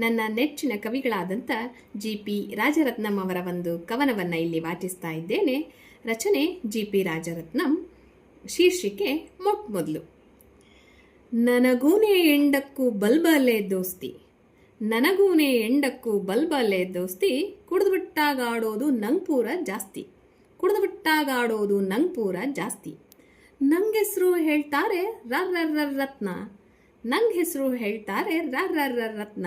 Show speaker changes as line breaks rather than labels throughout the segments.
ನನ್ನ ನೆಚ್ಚಿನ ಕವಿಗಳಾದಂಥ G P Rajaratnam ಅವರ ಒಂದು ಕವನವನ್ನು ಇಲ್ಲಿ ವಾಚಿಸ್ತಾ ಇದ್ದೇನೆ. ರಚನೆ ಜಿ ಪಿ ರಾಜರತ್ನಂ, ಶೀರ್ಷಿಕೆ ಮೊಟ್ಟ ಮೊದಲು ನನಗೂನೇ ಎಂಡಕ್ಕೂ ಬಲ್ಬಲೆ ದೋಸ್ತಿ. ನನಗೂನೇ ಎಂಡಕ್ಕೂ ಬಲ್ಬಲೆ ದೋಸ್ತಿ. ಕುಡಿದ್ಬಿಟ್ಟಾಗಾಡೋದು ನಂಗೆ ಪೂರ ಜಾಸ್ತಿ. ಕುಡಿದ್ಬಿಟ್ಟಾಗಾಡೋದು ನಂಗೆ ಪೂರ ಜಾಸ್ತಿ ನಂಗೆ ಹೆಸರು ಹೇಳ್ತಾರೆ ರರ್ರ ರತ್ನ. ನಂಗೆ ಹೆಸರು ಹೇಳ್ತಾರೆ ರರ್ರ ರತ್ನ.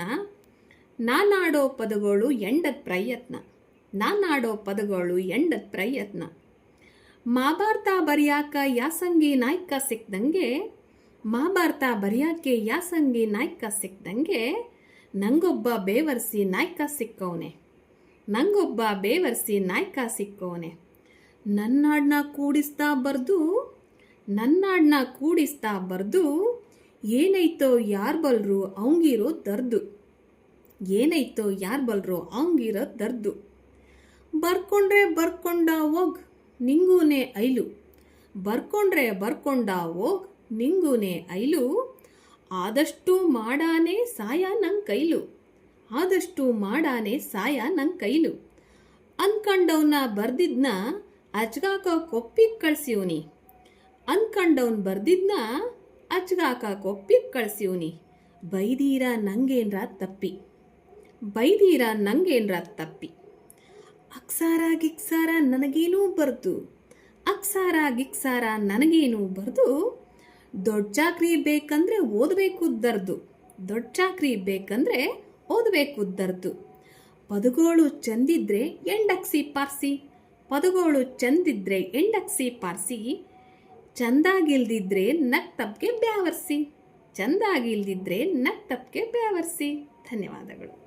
ನಾನಾಡೋ ಪದಗಳು ಎಂಡದ ಪ್ರಯತ್ನ. ನಾನಾಡೋ ಪದಗಳು ಎಂಡದ ಪ್ರಯತ್ನ. ಮಹಾಭಾರತ ಬರೆಯಾಕ ಯಾಸಂಗಿ ನಾಯ್ಕ ಸಿಕ್ಕದಂಗೆ ಮಹಾಭಾರತ ಬರೆಯಾಕೆ ಯಾಸಂಗಿ ನಾಯ್ಕ ಸಿಕ್ಕದಂಗೆ ನಂಗೊಬ್ಬ ಬೇವರ್ಸಿ ನಾಯ್ಕ ಸಿಕ್ಕವನೆ. ನಂಗೊಬ್ಬ ಬೇವರ್ಸಿ ನಾಯಕ ಸಿಕ್ಕವನೆ. ನನ್ನಾಡ್ನ ಕೂಡಿಸ್ತಾ ಬರ್ದು, ನನ್ನಾಡ್ನ ಕೂಡಿಸ್ತಾ ಬರ್ದು ಏನೈತೋ ಯಾರು ಬಲ್ರು ಅವಂಗಿರೋ ದರ್ದು. ಏನೈತೋ ಯಾರು ಬಲ್ರೋ ಹಂಗಿರೋ ದರ್ದು. ಬರ್ಕೊಂಡ್ರೆ ಬರ್ಕೊಂಡ ಹೋಗ್, ನಿಂಗೂನೆ ಐಲು. ಬರ್ಕೊಂಡ್ರೆ ಬರ್ಕೊಂಡ ಹೋಗ್, ನಿಂಗೂನೆ ಐಲು. ಆದಷ್ಟು ಮಾಡಾನೆ ಸಾಯ ನಂಗೆ ಕೈಲು. ಆದಷ್ಟು ಮಾಡಾನೆ ಸಾಯ ನಂಗೆ ಕೈಲು. ಅನ್ಕಂಡವ್ನ ಬರ್ದಿದ್ನ ಅಚ್ಗಾಕ ಕೊಪ್ಪಿಗೆ ಕಳ್ಸಿವ್ನಿ ಅನ್ಕಂಡವ್ನ ಬರ್ದಿದ್ನ ಅಚ್ಗಾಕ ಕೊಪ್ಪಿಗೆ ಕಳ್ಸಿವ್ನಿ ಬೈದೀರ ನಂಗೇನ್ರ ತಪ್ಪಿ. ಬೈದೀರ ನಂಗೇನ್ರ ತಪ್ಪಿ? ಅಕ್ಸಾರ ಗಿಕ್ಸಾರ ನನಗೇನೂ ಬರ್ದು? ಅಕ್ಸಾರ ಗಿಕ್ಸಾರ ನನಗೇನು ಬರ್ದು? ದೊಡ್ಡ ಚಾಕ್ರಿ ಬೇಕಂದ್ರೆ ಓದಬೇಕು ದರ್ದು ದೊಡ್ಡ ಚಾಕ್ರಿ ಬೇಕಂದ್ರೆ ಓದಬೇಕು ದರ್ದು ಪದಗಳು ಚಂದಿದ್ರೆ ಎಂಡಕ್ಸಿ ಪಾರ್ಸಿ. ಪದಗಳು ಚಂದಿದ್ರೆ ಎಂಡಕ್ಸಿ ಪಾರ್ಸಿ. ಚಂದಾಗಿಲ್ದಿದ್ರೆ ನಕ್ ತಪ್ಗೆ ಬ್ಯಾವರ್ಸಿ. ಚಂದಾಗಿಲ್ದಿದ್ರೆ ನಕ್ ತಪ್ಗೆ ಬ್ಯಾವರ್ಸಿ. ಧನ್ಯವಾದಗಳು.